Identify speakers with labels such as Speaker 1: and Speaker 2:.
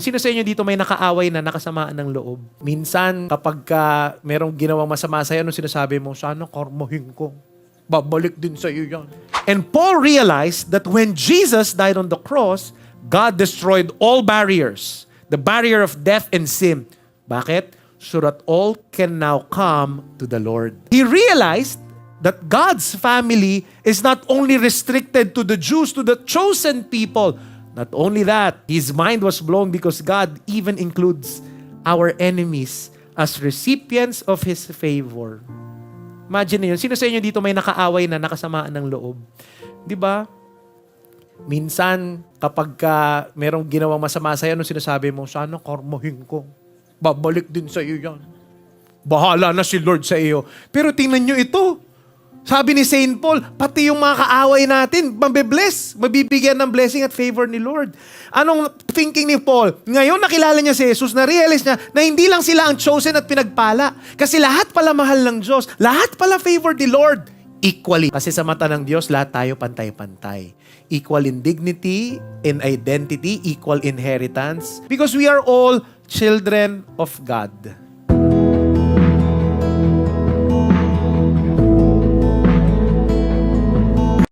Speaker 1: Sino sa inyo dito may nakaaway na nakasamaan ng loob? Minsan, kapag ka merong ginawang masama sa'yo, ano sinasabi mo? Sana karmahin ko. Babalik din sa iyo yan. And Paul realized that when Jesus died on the cross, God destroyed all barriers. The barrier of death and sin. Bakit? So that all can now come to the Lord. He realized that God's family is not only restricted to the Jews, to the chosen people. Not only that, his mind was blown because God even includes our enemies as recipients of his favor. Imagine niyo, sino sa inyo dito may nakaaway na nakasamaan ng loob? 'Di ba? Minsan, kapag ka merong ginawang masama sa'yo, ano sinasabi mo? Sana karmahin ko. Babalik din sa iyo yan. Bahala na si Lord sa iyo. Pero tingnan nyo ito. Sabi ni Saint Paul, pati yung mga kaaway natin, mabibless, mabibigyan ng blessing at favor ni Lord. Anong thinking ni Paul? Ngayon nakilala niya si Jesus, na-realize niya na hindi lang sila ang chosen at pinagpala. Kasi lahat pala mahal ng Diyos. Lahat pala favor ni Lord. Equally. Kasi sa mata ng Diyos, lahat tayo pantay-pantay. Equal in dignity, in identity, equal inheritance. Because we are all children of God.